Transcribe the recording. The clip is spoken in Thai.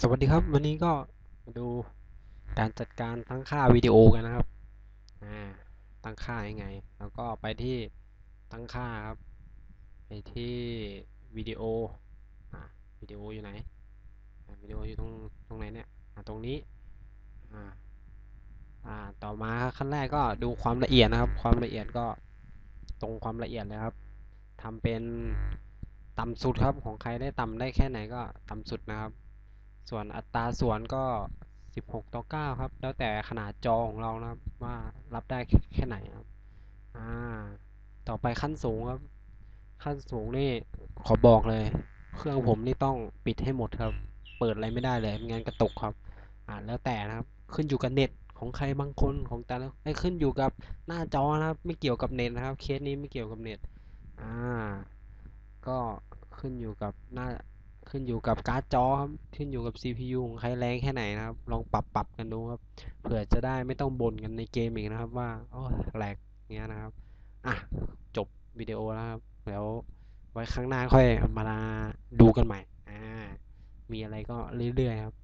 สวัสดีครับ วันนี้ก็มาดูการจัดการตั้งค่าวิดีโอกันนะครับตั้งค่ายังไง แล้วก็ไปที่ตั้งค่าครับ ไปที่วิดีโอวิดีโออยู่ไหนวิดีโออยู่ตรงตรงไหนเนี่ยตรงนี้ต่อมาขั้นแรกก็ดูความละเอียดนะครับ ความละเอียดก็ตรงความละเอียดเลยครับทำเป็นต่ำสุดครับของใครได้ต่ำได้แค่ไหนก็ต่ำสุดนะครับ ส่วนอัตราส่วนก็ 16 ต่อ 9 ครับ แล้วแต่ขนาดจอของเรานะครับ ว่ารับได้แค่ไหนครับอ่าต่อไปขั้นสูงครับ ขั้นสูงนี่ขอบอกเลย เครื่องผมนี่ต้องปิดให้หมดครับ เปิดอะไรไม่ได้เลยไม่งั้นกระตุกครับ อ่าแล้วแต่นะครับขึ้นอยู่กับเน็ตของใครบางคนของแต่ละไอ้ขึ้นอยู่กับหน้าจอนะครับ ไม่เกี่ยวกับเน็ตนะครับ เคสนี้ไม่เกี่ยวกับเน็ตอ่าก็ขึ้นอยู่กับหน้า ขึ้นอยู่กับการ์ดจอครับ ขึ้นอยู่กับ CPU ของใครแรงแค่ไหนนะครับ ลองปรับปรับกันดูครับ เผื่อจะได้ไม่ต้องบ่นกันในเกมอีกนะครับ ว่าโอ้แหลกเงี้ยนะครับ อะ จบวิดีโอแล้วครับ แล้วไว้ครั้งหน้าค่อยมาดูกันใหม่ อ่า มีอะไรก็เรื่อยๆครับ